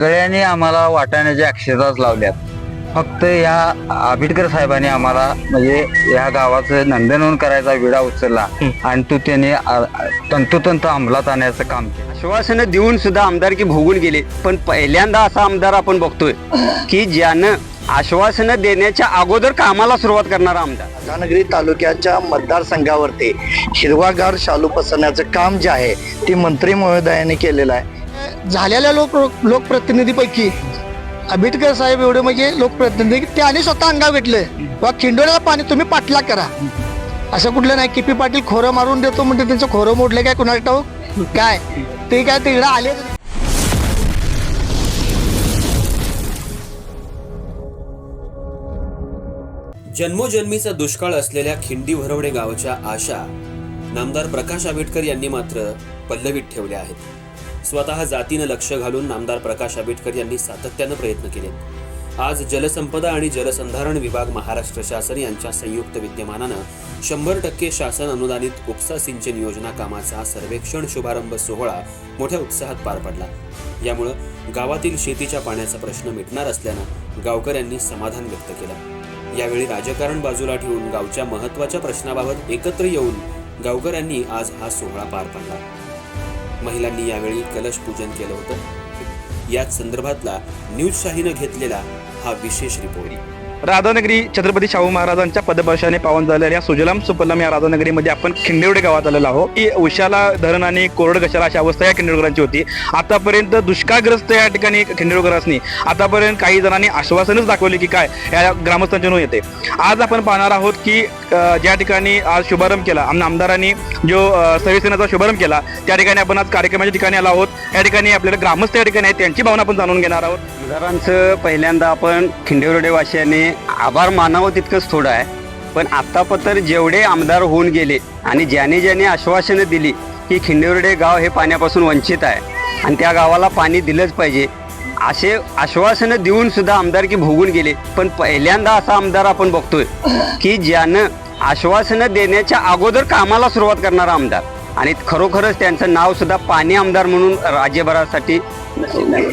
सगळ्यांनी आम्हाला वाटाण्याच्या अक्षताच लावल्यात. फक्त या आंबेडकर साहेबांनी आम्हाला म्हणजे या गावाचं नंदनवन करायचा विडा उचलला आणि तो त्याने तंतोतंत अंमलात आणण्याचं काम केलं. आश्वासनं देऊन सुद्धा आमदारकी भोगून गेले. पण पहिल्यांदा असा आमदार आपण बघतोय की ज्यानं आश्वासनं देण्याच्या अगोदर कामाला सुरुवात करणारा आमदार. राधानगरी तालुक्याच्या मतदारसंघावरती हिरवागार शालू पसरण्याचं काम जे आहे ते मंत्री महोदयाने केलेलं आहे. झालेल्या लोक लोकप्रतिनिधीपैकी आंबेडकर साहेब एवढे म्हणजे लोकप्रतिनिधी त्याने स्वतः अंगाव घेतलंय. बा खिंडोळ्याला पाणी तुम्ही पाटला करा. असं कुठलं नाही किपी पाटील खोरं मारून देतो म्हणजे त्यांचं खोरं मोडलं काय कुणाला टाऊ काय? ते काय तिकडे आले जन्मोजन्मीचा दुष्काळ असलेल्या खिंडी भरवडे गावाच्या आशा नामदार प्रकाश आंबेडकर यांनी मात्र पल्लवीत ठेवल्या आहेत. स्वतः जातीनं लक्ष घालून नामदार प्रकाश आंबेडकर यांनी सातत्यानं प्रयत्न केले आज जलसंपदा आणि जलसंधारण विभाग महाराष्ट्र शासन यांच्या संयुक्त विद्यमानानं शंभर टक्के शासन अनुदानित उपसा सिंचन योजना कामाचा सर्वेक्षण शुभारंभ सोहळा मोठ्या उत्साहात पार पडला. यामुळं गावातील शेतीच्या पाण्याचा प्रश्न मिटणार असल्यानं गावकऱ्यांनी समाधान व्यक्त केलं. यावेळी राजकारण बाजूला ठेवून गावच्या महत्त्वाच्या प्रश्नाबाबत एकत्र येऊन गावकऱ्यांनी आज हा सोहळा पार पाडला. महिलांनी यावेळी कलश पूजन केलं होतं. याच संदर्भातला न्यूज शाहीनं घेतलेला हा विशेष रिपोर्ट राधानगरी छत्रपती शाहू महाराजांच्या पदपर्शाने पावन झालेल्या सुजलाम सुपलम या राधानगरीमध्ये आपण खिंडेवडे गावात आलेलो आहोत. की उशाला धरण आणि कोरड कशाला अशी अवस्था या खिंडेवडकरांची होती. आतापर्यंत दुष्काळग्रस्त या ठिकाणी खिंडेवडकरांनी आतापर्यंत काही जणांनी आश्वासनच दाखवले की काय या ग्रामस्थांच्या येते. आज आपण पाहणार आहोत की ज्या ठिकाणी आज शुभारंभ केला आम- आमदारांनी जो अ, शुभारंभ केला त्या ठिकाणी आपण आज कार्यक्रमाच्या ठिकाणी आलो आहोत. या ठिकाणी आपल्याला ग्रामस्थ या ठिकाणी आहेत त्यांची भावना आपण जाणून घेणार आहोत. आमदारांचं पहिल्यांदा आपण खिंडेरोडेवासियांनी आभार मानावं तितकंच थोडं आहे. पण आत्तापत्र जेवढे आमदार होऊन गेले आणि ज्याने ज्याने आश्वासनं दिली की खिंडेवरडे गाव हे पाण्यापासून वंचित आहे आणि त्या गावाला पाणी दिलंच पाहिजे असे आश्वासनं देऊन सुद्धा आमदारकी भोगून गेले. पण पहिल्यांदा असा आमदार आपण बघतोय की ज्यानं आश्वासनं देण्याच्या अगोदर कामाला सुरुवात करणारा आमदार. आणि खरोखरच त्यांचं नावसुद्धा पाणी आमदार म्हणून राज्यभरासाठी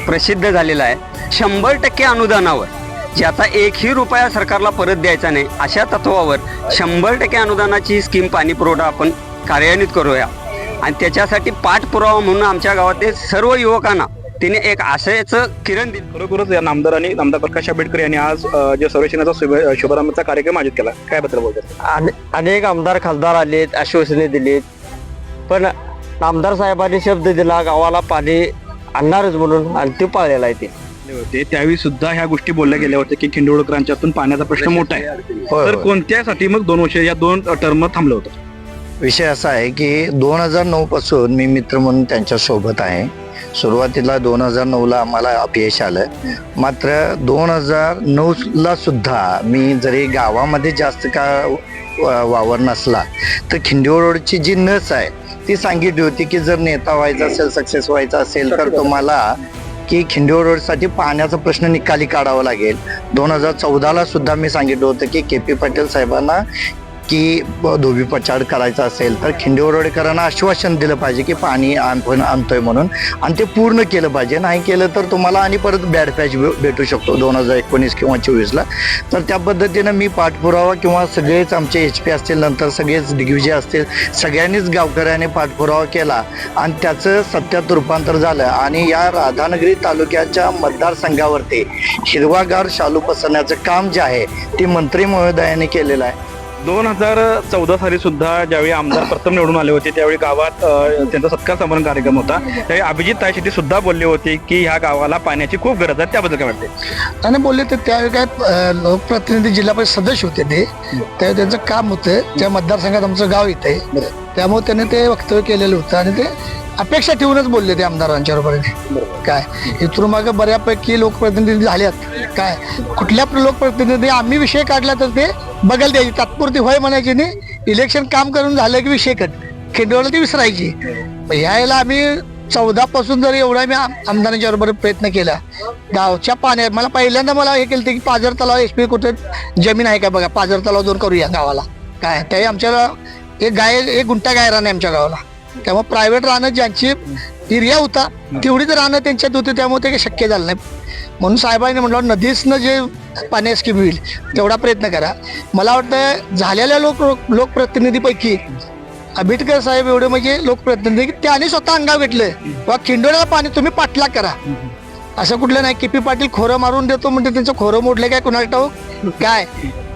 प्रसिद्ध झालेलं आहे. शंभर टक्के अनुदानावर. ज्याचा एकही रुपया सरकारला परत द्यायचा नाही अशा तत्वावर शंभर टक्के अनुदानाची ही स्कीम पाणी पुरवठा आपण कार्यान्वित करूया. आणि त्याच्यासाठी पाठपुरावा म्हणून आमच्या गावातील सर्व युवकांना तिने एक आशयाचं किरण दिलं खरोखरच या नामदारांनी नामदार प्रकाश आंबेडकर यांनी आज अ, जो सर्वेक्षणाचा शुभ- शुभारंभाचा कार्यक्रम आयोजित केला. काय बद्दल बोलतात? अने- अनेक आमदार खासदार आलेत आश्वासने दिलीत. पण आमदार साहेबांनी शब्द दिला गावाला पाणी आणणारच म्हणून आणि ते पाळलेला आहे ते. होते त्यावेळी सुद्धा ह्या गोष्टी बोलल्या गेल्या होत्या की खिंडोळकरांच्या हातून पाण्याचा प्रश्न मोठा आहे. होय, तर होय. कोणत्यासाठी मग दोन वर्ष या दोन टर्म थांबलं होतं विषय असा आहे की दोन हजार नऊ पासून मी मित्र म्हणून त्यांच्यासोबत आहे. सुरुवातीला दोन हजार नऊला आम्हाला अपयश आलं. मात्र दोन हजार नऊला सुद्धा मी जरी गावामध्ये जास्त काळ वा- वावर नसला तर खिंडीवर रोडची जी नस आहे ती सांगितली होती की जर नेता व्हायचा असेल सक्सेस व्हायचा असेल तर तुम्हाला की खिंडीवर रोडसाठी पाण्याचा प्रश्न निकाली काढावा लागेल. दोन हजार चौदाला सुद्धा मी सांगितलं होतं की के पी पाटील साहेबांना की धोबी पचाड करायचा असेल तर खिंडेवरोडेकरांना आश्वासन दिलं पाहिजे की पाणी आपण आणतोय म्हणून. आणि ते पूर्ण केलं पाहिजे. नाही केलं तर तुम्हाला आणि परत बॅड पॅच भेटू शकतो. दोन हजार एकोणीस किंवा चोवीसला. तर त्या पद्धतीनं मी पाठपुरावा किंवा सगळेच आमचे एच पी असतील नंतर सगळेच दिग्विजय असतील सगळ्यांनीच गावकऱ्याने पाठपुरावा केला. आणि त्याचं सत्यात रूपांतर झालं. आणि या राधानगरी तालुक्याच्या मतदारसंघावरती हिरवागार शालू पसरण्याचं काम जे आहे ते मंत्री महोदयाने केलेलं आहे. दोन हजार चौदा साली सुद्धा ज्यावेळी आमदार प्रथम निवडून आले होते त्यावेळी गावात त्यांचा सत्कार समारंभ कार्यक्रम होता. त्यावेळी अभिजित शेट्टी सुद्धा बोलले होते की ह्या गावाला पाण्याची खूप गरज आहे त्याबद्दल काय वाटते आणि बोलले ते त्यावेळी काय लोकप्रतिनिधी जिल्हा परिषद सदस्य होते ते. त्यावेळी त्यांचं काम होतं त्या मतदारसंघात आमचं गाव येते त्यामुळे त्यांनी ते वक्तव्य केलेलं होतं आणि ते अपेक्षा ठेवूनच बोलले ते आमदारांच्या बरोबर. काय? इथून मागे बऱ्यापैकी लोकप्रतिनिधी झाल्यात काय? कुठल्या लोकप्रतिनिधी आम्ही विषय काढला तर ते बघायला द्यायचे. तात्पुरती होय म्हणायची नाही इलेक्शन काम करून झालं की विषय कट. खिंडवलं ती विसरायची. यायला आम्ही चौदा पासून जर एवढा मी आम- आमदारांच्या बरोबर प्रयत्न केला. गावच्या पाण्यात मला पहिल्यांदा मला हे केलं की पाझर तलाव एस पी कुठे जमीन आहे का बघा? पाझर तलाव दोन करूया गावाला. काय? त्याही आमच्याला एक गाय एक गुंठा गाय रान आहे आमच्या गावाला. त्यामुळे प्रायव्हेट रानं ज्यांची एरिया होता तेवढीच राहणं त्यांच्यात होते त्यामुळे ते काही शक्य झालं नाही. म्हणून साहेबांनी म्हटलं नदीसनं जे पाणी स्कीम होईल तेवढा प्रयत्न करा. मला वाटतं झालेल्या लोक लोकप्रतिनिधीपैकी आंबेडकर साहेब एवढे म्हणजे लोकप्रतिनिधी की त्याने स्वतः अंगाव घेतलं वा खिंडोळ्याला पाणी तुम्ही पाठलाग करा. असं कुठलं नाही किपी पाटील खोरं मारून देतो म्हणजे त्यांचं खोरं मोडलं काय कुणाला ठाऊक काय?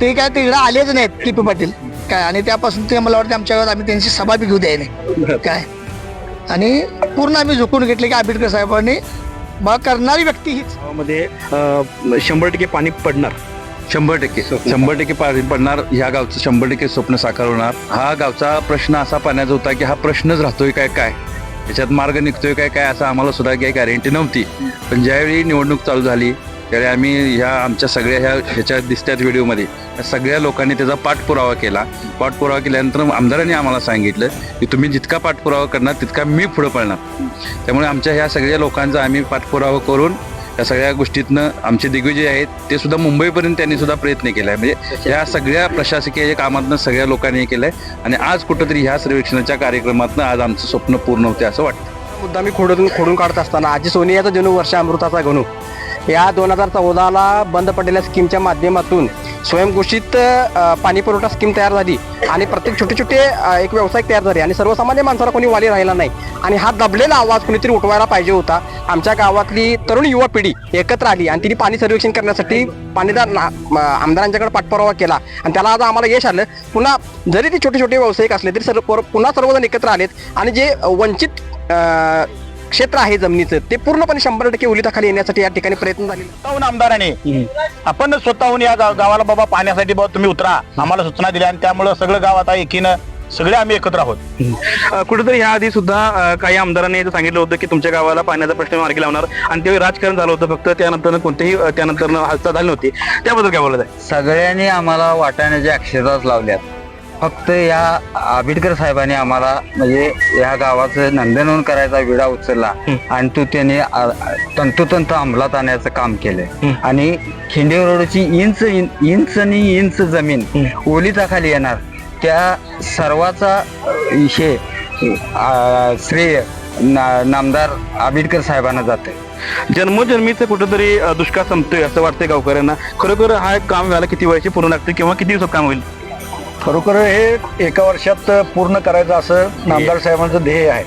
ते काय तिकडे आलेच नाहीत किपी पाटील. काय? आणि त्यापासून ते मला वाटतं आमच्या गावात आम्ही त्यांची सभा बी घेऊ द्याय नाही काय? आणि पूर्ण आम्ही झुकून घेतले की आंबेडकर साहेबांनी बा करणारी व्यक्ती हीच. गावामध्ये अं, शंभर टक्के पाणी पडणार. शंभर टक्के. शंभर टक्के पाणी पडणार ह्या गावचं शंभर टक्के स्वप्न साकार होणार. हा गावचा प्रश्न असा पाण्याचा होता की हा प्रश्नच राहतोय काय काय? याच्यात मार्ग निघतोय काय काय? असं आम्हाला सुद्धा काही गॅरंटी नव्हती. पण ज्यावेळी निवडणूक चालू झाली त्यावेळी आम्ही ह्या आमच्या सगळ्या ह्या ह्याच्या दिसत्यात व्हिडिओमध्ये. या सगळ्या लोकांनी त्याचा पाठपुरावा केला. पाठपुरावा केल्यानंतर आमदारांनी आम्हाला सांगितलं की तुम्ही जितका पाठपुरावा करणार तितका मी पुढं पळणार. त्यामुळे आमच्या ह्या सगळ्या लोकांचा आम्ही पाठपुरावा करून या सगळ्या गोष्टीतनं आमचे दिग्विजय आहेत ते सुद्धा मुंबईपर्यंत त्यांनी सुद्धा प्रयत्न केला आहे म्हणजे ह्या सगळ्या प्रशासकीय कामातनं सगळ्या लोकांनी हे आहे आणि आज कुठंतरी ह्या सर्वेक्षणाच्या कार्यक्रमातनं आज आमचं स्वप्न पूर्ण होते असं वाटतं. मुद्दा मी खोडून खोडून काढत असताना आजी सोनियाचा जणू वर्ष अमृताचा गणू. या दोन हजार चौदाला बंद पडलेल्या स्कीमच्या माध्यमातून स्वयंघोषित पाणीपुरवठा पाणी पुरवठा स्कीम तयार झाली आणि प्रत्येक छोटे छोटे एक व्यावसायिक तयार झाले आणि सर्वसामान्य माणसाला कोणी वाली राहिला नाही. आणि हा दबलेला आवाज कुणीतरी उठवायला पाहिजे होता. आमच्या गावातली तरुण युवा पिढी एकत्र आली आणि तिने पाणी सर्वेक्षण करण्यासाठी पाणीदार ना- आमदारांच्याकडे पाठपुरावा केला. आणि त्याला आज आम्हाला यश आलं. पुन्हा जरी ते छोटे छोटे व्यावसायिक असले तरी सर्व पुन्हा सर्वजण एकत्र आलेत. आणि जे वंचित क्षेत्र आहे जमिनीचं ते पूर्णपणे शंभर टक्के ओलिताखाली येण्यासाठी या ठिकाणी प्रयत्न झाले स्वतःहून आमदाराने आपण स्वतःहून या गाव- गावाला बाबा पाण्यासाठी बाबा तुम्ही उतरा. आम्हाला सूचना दिल्या आणि त्यामुळे सगळं गाव आता एकीनं सगळे आम्ही एकत्र आहोत. अ, कुठेतरी ह्या आधी सुद्धा अ, काही आमदारांनी इथं सांगितलं होतं की तुमच्या गावाला पाण्याचा प्रश्न मार्गी लावणार. आणि ते राजकारण झालं होतं फक्त त्यानंतर कोणतेही अ, त्यानंतर हालचाल झाली नव्हती. त्याबद्दल काय बोलत आहे? सगळ्यांनी आम्हाला वाटाण्याच्या अक्षताच लावल्यात. फक्त या आंबेडकर साहेबांनी आम्हाला म्हणजे या गावाचं नंदनवन करायचा विडा उचलला आणि तो त्यांनी तंतोतंत अंमलात आणण्याचं काम केलंय आणि खिंडे रोडची इंच इंच आणि इंच जमीन ओलिताखाली येणार. त्या सर्वाचा अ, हे अ, श्रेय ना- नामदार आंबेडकर साहेबांना जाते जन्मोजन्मीचं कुठेतरी अ, दुष्काळ संपतोय असं वाटतंय गावकऱ्यांना. खरोखर हा काम व्हायला किती वर्षे पूर्ण लागते किंवा किती दिवसात काम होईल? खरोखर हे एका वर्षात पूर्ण करायचं असं नामदार साहेबांचं ध्येय आहे.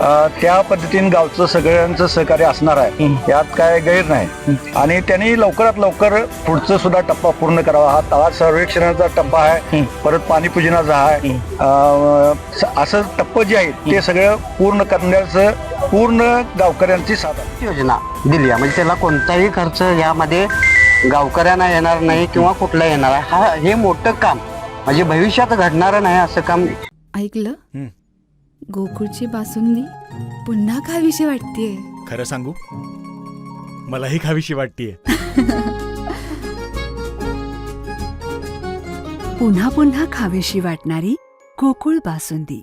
अं, त्या पद्धतीने गावचं सगळ्यांचं सहकार्य असणार आहे. यात काय गैर नाही. आणि त्यांनी लवकरात लवकर पुढचं सुद्धा टप्पा पूर्ण करावा. हा तळा सर्वेक्षणाचा टप्पा आहे. परत पाणी पूजनाचा आहे. अं, स- असं टप्प जे आहेत ते सगळं पूर्ण करण्याचं पूर्ण गावकऱ्यांची साथ आहे योजना दिली आहे. म्हणजे त्याला कोणताही खर्च यामध्ये गावकऱ्यांना येणार नाही किंवा कुठला येणार आहे. हा हे मोठं काम म्हणजे भविष्यात घडणारं नाही असं काम ऐकलं? गोकुळची बासुंदी पुन्हा खावीशी वाटतेय. खरं सांगू? मलाही खावीशी वाटतीये. पुन्हा पुन्हा खावीशी वाटणारी गोकुळ बासुंदी.